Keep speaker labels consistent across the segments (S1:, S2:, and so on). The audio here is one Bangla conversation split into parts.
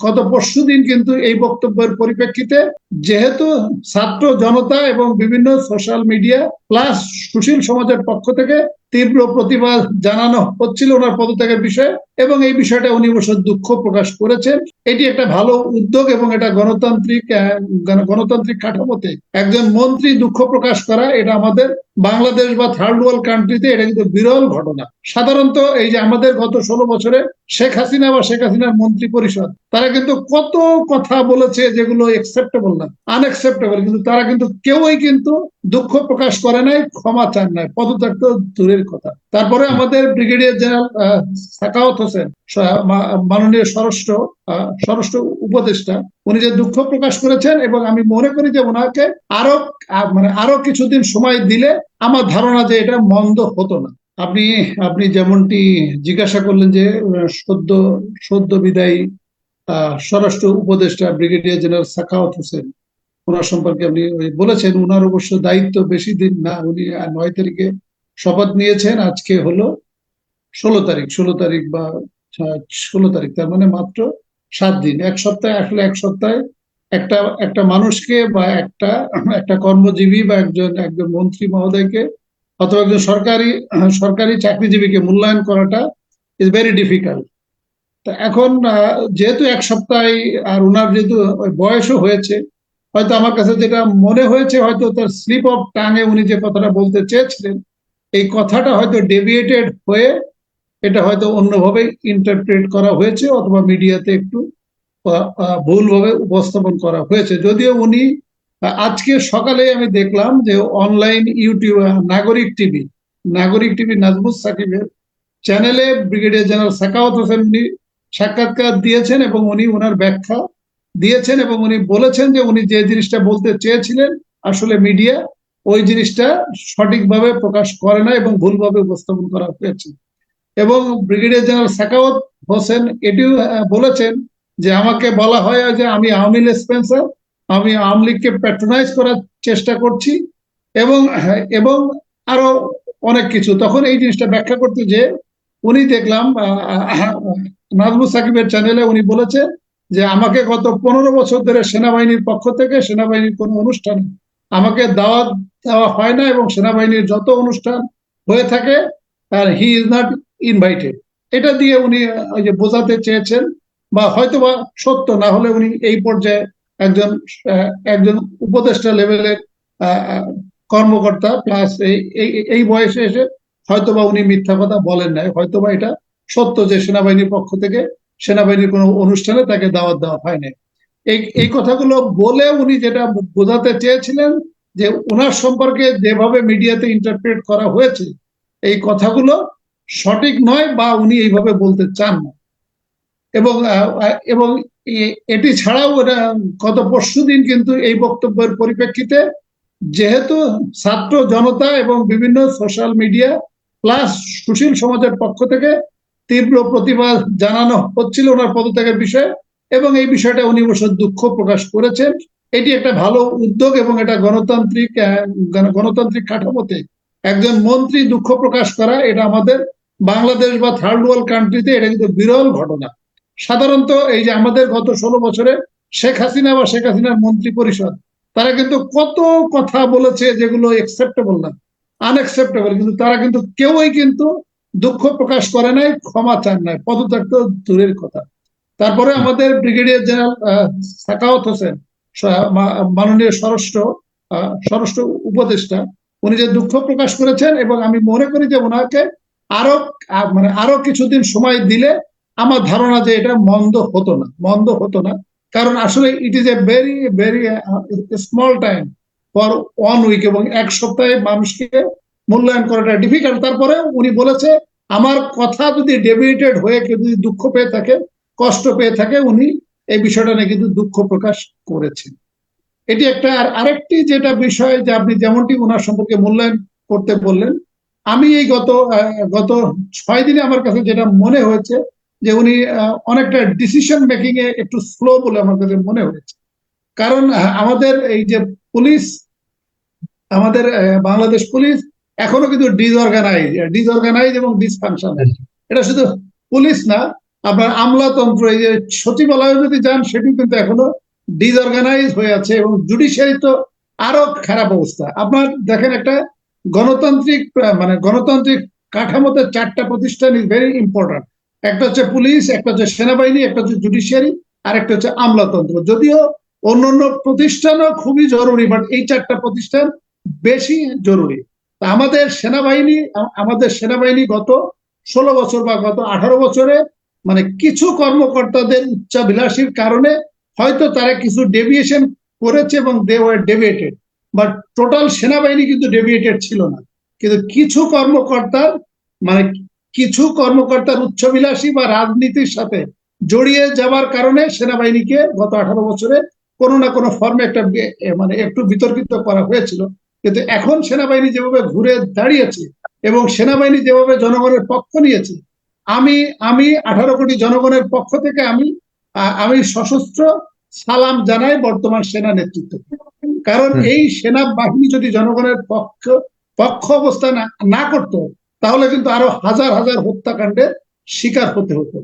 S1: গত পরশু দিন কিন্তু এই বক্তব্যের পরিপ্রেক্ষিতে যেহেতু ছাত্র জনতা এবং বিভিন্ন সোশ্যাল মিডিয়া প্লাস সুশীল সমাজের পক্ষ থেকে তীব্র প্রতিবাদ জানানো হচ্ছিল ওনার পদত্যাগের বিষয়ে এবং এই বিষয়টা উনি অবশ্য দুঃখ প্রকাশ করেছেন। এটি একটা ভালো উদ্যোগ এবং এটা গণতান্ত্রিক গণতান্ত্রিক কাঠামোতে একজন মন্ত্রী দুঃখ প্রকাশ করা, এটা আমাদের বাংলাদেশ বা থার্ড ওয়ার্ল্ড কান্ট্রিতে এটা কিন্তু বিরল ঘটনা। সাধারণত এই যে আমাদের গত ষোলো বছরে শেখ হাসিনা বা শেখ হাসিনার মন্ত্রী পরিষদ, তারা কিন্তু কত কথা বলেছে যেগুলো একসেপ্টেবল না আনএক্সেপ্টেবল কিন্তু তারা কিন্তু কেউই কিন্তু দুঃখ প্রকাশ করে নাই, ক্ষমা চান নাই। পদত্যাগ তো দূরের কথা। তারপরে আমাদের ব্রিগেডিয়ার জেনারেল সাকাওয়াত হোসেন মাননীয় স্বরাষ্ট্র স্বরাষ্ট্র উপদেষ্টা উনি যে দুঃখ প্রকাশ করেছেন এবং আমি মনে করি যে ওনাকে আরও মানে আরও কিছুদিন সময় দিলে আমার ধারণা যে এটা মন্দ হতো না। আপনি আপনি যেমনটি জিজ্ঞাসা করলেন যে সদ্য সদ্য বিদায়ী আহ, স্বরাষ্ট্র উপদেষ্টা ব্রিগেডিয়ার জেনারেল সাখাওয়াত হোসেন ওনার সম্পর্কে আপনি ওই বলেছেন ওনার অবশ্য দায়িত্ব বেশি দিন না উনি নয় তারিখে শপথ নিয়েছেন, আজকে হলো ষোলো তারিখ ষোলো তারিখ বা ষোলো তারিখ, তার মানে মাত্র সাত দিন। এক সপ্তাহে আসলে এক সপ্তাহে একটা একটা মানুষকে বা একটা একটা কর্মজীবী বা একজন একজন মন্ত্রী মহোদয়কে অথবা একজন সরকারি সরকারি চাকরিজীবীকে মূল্যায়ন করাটা ইজ ভেরি ডিফিকাল্ট তা এখন যেহেতু এক সপ্তাহে আর ওনার যেহেতু বয়সও হয়েছে, হয়তো আমার কাছে যেটা মনে হয়েছে, হয়তো তার স্লিপ অফ টাঙে উনি যে কথাটা বলতে চেয়েছিলেন এই কথাটা হয়তো ডেভিয়েটেড হয়ে এটা হয়তো অন্যভাবে ইন্টারপ্রেট করা হয়েছে অথবা মিডিয়াতে একটু ভুলভাবে উপস্থাপন করা হয়েছে। যদিও উনি আজকে সকালে আমি দেখলাম যে online YouTube Nagorik TV Nagorik TV Nazmus সাকিবের চ্যানেলে ব্রিগেডিয়ার জেনারেল সাকাওয়াত হোসেন উনি সাক্ষাৎকার দিয়েছেন এবং উনি ওনার ব্যাখ্যা দিয়েছেন এবং উনি বলেছেন যে উনি যে জিনিসটা বলতে চেয়েছিলেন, আসলে মিডিয়া ওই জিনিসটা সঠিকভাবে প্রকাশ করে না এবং ভুলভাবে উপস্থাপন করা হয়েছে। এবং ব্রিগেডিয়ার জেনারেল সাকাওয়াত হোসেন এটিও বলেছেন যে আমাকে বলা হয় যে আমি আওয়ামী লীগ স্পেন্সার, আমি আওয়ামী লীগকে প্যাট্রোনাইজ করার চেষ্টা করছি এবং এবং আরও অনেক কিছু। তখন এই জিনিসটা ব্যাখ্যা করতে যে উনি দেখলাম নাজমুল সাকিবের চ্যানেলে উনি বলেছে যে আমাকে গত পনেরো বছর ধরে সেনাবাহিনীর পক্ষ থেকে সেনাবাহিনীর কোনো অনুষ্ঠানে আমাকে দাওয়াত দেওয়া হয় না এবং সেনাবাহিনীর যত অনুষ্ঠান হয়ে থাকে, আর হি ইজ নট ইনভাইটেড এটা দিয়ে উনি, ওই যে বোঝাতে চেয়েছেন বা হয়তো বা সত্য, না হলে উনি এই পর্যায়ে একজন একজন উপদেষ্টা লেভেলের কর্মকর্তা প্লাস এই, এই- এই বয়সে এসে হয়তোবা উনি মিথ্যা কথা বলেন নাই। হয়তোবা এটা সত্য যে সেনাবাহিনীর পক্ষ থেকে সেনাবাহিনীর কোনো অনুষ্ঠানে তাকে দাওয়াত দেওয়া হয়নি এই এই কথাগুলো বলে উনি যেটা বোঝাতে চেয়েছিলেন যে ওনার সম্পর্কে যেভাবে মিডিয়াতে ইন্টারপ্রেট করা হয়েছে, এই কথাগুলো সঠিক নয় বা উনি এইভাবে বলতে চান না। এবং এবং এটি ছাড়াও গত পরশু দিন কিন্তু এই বক্তব্যের পরিপ্রেক্ষিতে যেহেতু ছাত্র জনতা এবং বিভিন্ন সোশ্যাল মিডিয়া প্লাস সুশীল সমাজের পক্ষ থেকে তীব্র প্রতিবাদ জানানো হচ্ছিল ওনার পদত্যাগের বিষয়ে এবং এই বিষয়টা উনি অবশ্য দুঃখ প্রকাশ করেছেন। এটি একটা ভালো উদ্যোগ এবং এটা গণতান্ত্রিক গণতান্ত্রিক কাঠামোতে একজন মন্ত্রী দুঃখ প্রকাশ করা, এটা আমাদের বাংলাদেশ বা থার্ড ওয়ার্ল্ড কান্ট্রিতে এটা কিন্তু বিরল ঘটনা। সাধারণত এই যে আমাদের গত ষোলো বছরে শেখ হাসিনা বা শেখ হাসিনার মন্ত্রী পরিষদ, তারা কিন্তু কত কথা বলেছে যেগুলো একসেপ্টেবল না আনএক্সেপ্টেবল কিন্তু তারা কিন্তু কেউই কিন্তু দুঃখ প্রকাশ করে নাই, ক্ষমা চান নাই। পদত্যাগ তো দূরের কথা। তারপরে আমাদের ব্রিগেডিয়ার জেনারেল সাকাওয়াত হোসেন মাননীয় স্বরাষ্ট্র স্বরাষ্ট্র উপদেষ্টা, উনি যে দুঃখ প্রকাশ করেছেন এবং আমি মনে করি যে ওনাকে আরও মানে আরও কিছুদিন সময় দিলে আমার ধারণা যে এটা মন্দ হতো না, মন্দ হতো না। কারণ আসলে it is a very very small time for one week এবং এক সপ্তাহে মানুষকে মূল্যায়ন করাটা ডিফিকাল্ট তারপরে উনি বলেছে, আমার কথা যদি ডেবিটেড হয়ে কেউ যদি দুঃখ পেয়ে থাকে, কষ্ট পেয়ে থাকে, উনি এই বিষয়টা নিয়ে কিন্তু দুঃখ প্রকাশ করেছেন। এটি একটা আর আরেকটি যেটা বিষয় যে আপনি যেমনটি ওনার সম্পর্কে মূল্যায়ন করতে বললেন, আমি এই গত গত ছয় দিনে আমার কাছে যেটা মনে হয়েছে যে উনি অনেকটা ডিসিশন মেকিং এ একটু স্লো বলে আমার কাছে মনে হয়েছে। কারণ আমাদের এই যে পুলিশ আমাদের বাংলাদেশ পুলিশ এখনও কিন্তু ডিসঅর্গানাইজ ডিসঅর্গানাইজ এবং ডিসফাংশনাল এটা শুধু পুলিশ না আপনার আমলাতন্ত্র, এই যে সচিবালয়ে যদি যান, সেটি কিন্তু এখনও ডিসঅর্গানাইজ হয়ে আছে এবং জুডিশিয়ারি তো আরও খারাপ অবস্থা। আপনার দেখেন একটা গণতান্ত্রিক মানে গণতান্ত্রিক কাঠামোতে চারটা প্রতিষ্ঠান ইজ ভেরি ইম্পর্টেন্ট একটা হচ্ছে পুলিশ, একটা হচ্ছে সেনাবাহিনী, একটা হচ্ছে জুডিশিয়ারি আর একটা হচ্ছে আমলাতন্ত্র। যদিও অন্যান্য প্রতিষ্ঠানও খুবই জরুরি বাট এই চারটা প্রতিষ্ঠান বেশি জরুরি। আমাদের সেনাবাহিনী আমাদের সেনাবাহিনী গত ষোলো বছর বা গত আঠারো বছরে মানে কিছু কর্মকর্তাদের উচ্চাভিলাষীর কারণে হয়তো তারা কিছু ডেভিয়েশন করেছে এবং they were deviated but total সেনাবাহিনী কিন্তু ডেভিয়েটেড ছিল না। কিন্তু কিছু কর্মকর্তার মানে কিছু কর্মকর্তার উচ্চবিলাসী বা রাজনীতির সাথে জড়িয়ে যাবার কারণে সেনাবাহিনীকে গত আঠারো বছরে কোনো না কোনো ফর্মে একটা মানে একটু বিতর্কিত করা হয়েছিল। কিন্তু এখন সেনাবাহিনী যেভাবে ঘুরে দাঁড়িয়েছে এবং সেনাবাহিনী যেভাবে জনগণের পক্ষ নিয়েছে আমি আমি আঠারো কোটি জনগণের পক্ষ থেকে আমি আমি সশস্ত্র সালাম জানাই বর্তমান সেনা নেতৃত্ব। কারণ এই সেনা বাহিনী যদি জনগণের পক্ষ পক্ষ অবস্থা না করতো তাহলে কিন্তু আরও হাজার হাজার হত্যাকাণ্ডের শিকার হতে হতো।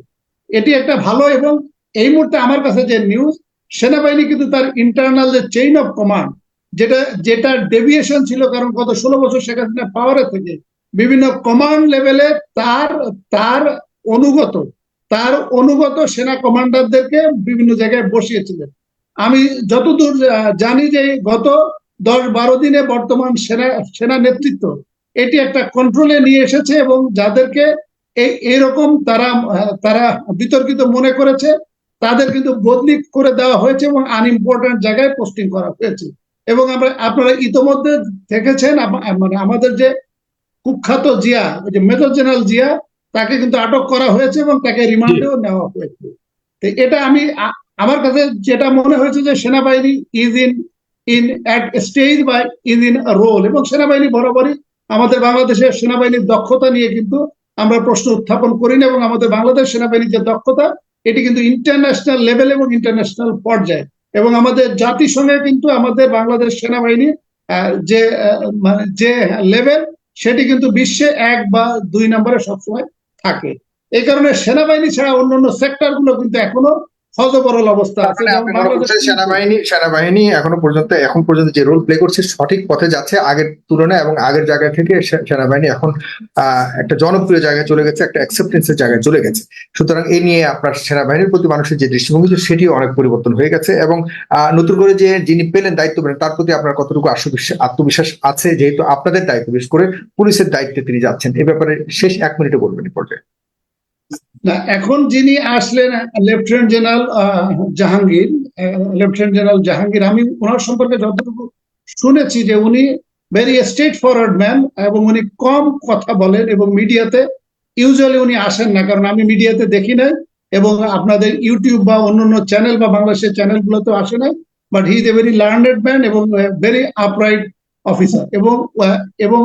S1: এটি একটা ভালো এবং এই মুহূর্তে আমার কাছে যে নিউজ সেনাবাহিনী কিন্তু তার ইন্টারনাল যে চেইন অফ কমান্ড যেটা যেটা ডেভিয়েশন ছিল কারণ গত ষোলো বছর শেখ হাসিনা পাওয়ারে থেকে বিভিন্ন কমান্ড লেভেলে তার তার অনুগত তার অনুগত সেনা কমান্ডারদেরকে বিভিন্ন জায়গায় বসিয়েছিলেন। আমি যতদূর জানি যে গত দশ বারো দিনে বর্তমান সেনা সেনা নেতৃত্ব এটি একটা কন্ট্রোলে নিয়ে এসেছে এবং যাদেরকে এই, এরকম তারা তারা বিতর্কিত মনে করেছে, তাদের কিন্তু বদলি করে দেওয়া হয়েছে এবং আনইম্পর্টেন্ট জায়গায় পোস্টিং করা হয়েছে। এবং আমরা, আপনারা ইতোমধ্যে দেখেছেন মানে আমাদের যে কুখ্যাত জিয়া ওই যে মেজর জেনারেল জিয়া তাকে কিন্তু আটক করা হয়েছে এবং তাকে রিমান্ডেও নেওয়া হয়েছে। তো এটা আমি আমার কাছে যেটা মনে হয়েছে যে সেনাবাহিনী is in in at stage বা ইজ ইন রোল এবং সেনাবাহিনী বরাবরই আমাদের বাংলাদেশের সেনাবাহিনীর দক্ষতা নিয়ে কিন্তু আমরা প্রশ্ন উত্থাপন করি না এবং আমাদের বাংলাদেশ সেনাবাহিনীর যে দক্ষতা এটি কিন্তু ইন্টারন্যাশনাল লেভেল এবং ইন্টারন্যাশনাল পর্যায়ে। এবং আমাদের জাতিসংঘে কিন্তু আমাদের বাংলাদেশ সেনাবাহিনী যে মানে যে লেভেল সেটি কিন্তু বিশ্বে এক বা দুই নম্বরে সবসময় থাকে। এই কারণে সেনাবাহিনী ছাড়া অন্যান্য সেক্টরগুলো কিন্তু এখনও হজবরল অবস্থা আছে
S2: মানে সেনাবাহিনী সেনাবাহিনী এখনও পর্যন্ত এখন পর্যন্ত যে রোল প্লে করছে সঠিক পথে যাচ্ছে আগের তুলনায় এবং আগের জায়গা থেকে সেনাবাহিনী এখন একটা জনপ্রিয় জায়গায় চলে গেছে একটা অ্যাকসেপ্টেন্সের জায়গায় চলে গেছে। সুতরাং এই নিয়ে আপনার সেনাবাহিনীর প্রতি মানুষের যে দৃষ্টিভঙ্গি সেটিও অনেক পরিবর্তন হয়ে গেছে এবং আহ, নতুন করে যে যিনি পেলেন দায়িত্ব পেলেন তার প্রতি আপনার কতটুকু আত্মবিশ্বাস আত্মবিশ্বাস আছে যেহেতু আপনাদের দায়িত্ব বিশেষ করে পুলিশের দায়িত্বে তিনি যাচ্ছেন। এ ব্যাপারে শেষ এক মিনিটে বলবেন এই পর্যায়ে।
S1: না, এখন যিনি আসলেন lieutenant general Jahangir lieutenant general Jahangir, আমি ওনার সম্পর্কে যতটুকু শুনেছি যে উনি ভেরি স্ট্রেট ফরওয়ার্ড ম্যান এবং উনি কম কথা বলেন এবং মিডিয়াতে ইউজুয়ালি উনি আসেন না, কারণ আমি মিডিয়াতে দেখি নাই এবং আপনাদের ইউটিউব বা অন্যান্য চ্যানেল বা বাংলাদেশের চ্যানেল চ্যানেলগুলোতে আসে নাই but he is a very learned man এবং ভেরি আপরাইট অফিসার এবং এবং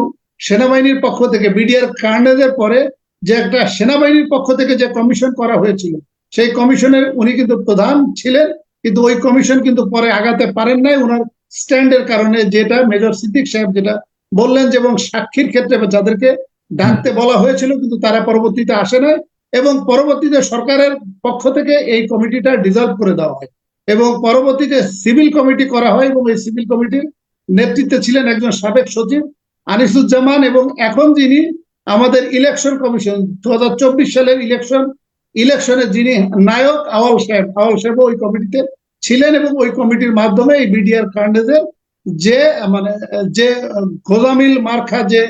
S1: সেনাবাহিনীর পক্ষ থেকে বিডিআর কার্নেজের পরে যে একটা সেনাবাহিনীর পক্ষ থেকে যে কমিশন করা হয়েছিল, সেই কমিশনের উনি কিন্তু প্রধান ছিলেন, কিন্তু ওই কমিশন কিন্তু পরে আগাতে পারেন নাই। ওনার স্ট্যান্ডের কারণে যেটা মেজর সিদ্দিক সাহেব যেটা বললেন যে, এবং সাক্ষীর ক্ষেত্রে যাদেরকে ডাকতে বলা হয়েছিল, কিন্তু তারা পরবর্তীতে আসে নাই, এবং পরবর্তীতে সরকারের পক্ষ থেকে এই কমিটিটা ডিজলভ করে দেওয়া হয়, এবং পরবর্তীতে সিভিল কমিটি করা হয়, এবং এই সিভিল কমিটির নেতৃত্বে ছিলেন একজন সাবেক সচিব আনিসুজ্জামান, এবং এখন যিনি আমাদের ইলেকশন কমিশন দু হাজার চব্বিশ সালের ইলেকশন ইলেকশনে যিনি নায়ক, আওয়াল সাহেব আওয়াল সাহেব ওই কমিটিতে ছিলেন এবং ওই কমিটির মাধ্যমে এই বিডিআর কাণ্ডেজের যে মানে যে গোজামিল মার্খা যে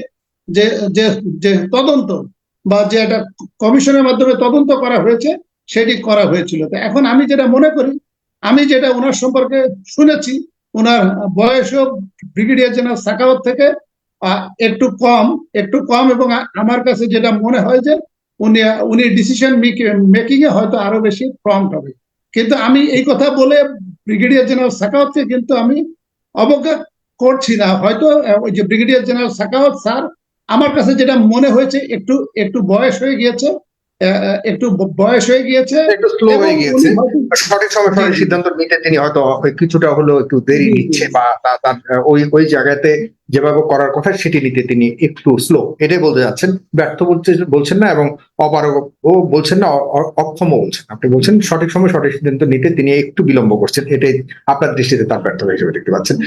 S1: যে যে তদন্ত বা যে একটা কমিশনের মাধ্যমে তদন্ত করা হয়েছে, সেটি করা হয়েছিল। তো এখন আমি যেটা মনে করি, আমি যেটা ওনার সম্পর্কে শুনেছি, ওনার বয়সও ব্রিগেডিয়ার জেনারেল সাকাওয়াত থেকে একটু কম একটু কম এবং আমার কাছে যেটা মনে হয় যে উনি উনি ডিসিশন মেকিং এ হয়তো আরও বেশি প্রম্পট হবে। কিন্তু আমি এই কথা বলে ব্রিগেডিয়ার জেনারেল সাকাওয়াতকে কিন্তু আমি অবজ্ঞা করছি না। হয়তো ওই যে ব্রিগেডিয়ার জেনারেল সাকাওয়াত স্যার আমার কাছে যেটা মনে হয়েছে, একটু একটু বয়স হয়ে গিয়েছে একটু বয়স হয়ে গিয়েছে
S2: একটু স্লো হয়ে গিয়েছে। সঠিক সময় সঠিক। সিদ্ধান্ত নিতে তিনি হয়তো কিছুটা হলেও একটু দেরি। নিচ্ছে বা তার ওই ওই জায়গাতে যেভাবে করার কথা সেটি নিতে তিনি একটু স্লো এটাই বলতে যাচ্ছেন। ব্যর্থ বলতে বলছেন না এবং অপারগ ও বলছেন না অক্ষম বলছেন আপনি বলছেন সঠিক সময় সঠিক সিদ্ধান্ত নিতে তিনি একটু বিলম্ব করছেন। এটাই আপনার দৃষ্টিতে তার ব্যর্থতা হিসেবে দেখতে পাচ্ছেন।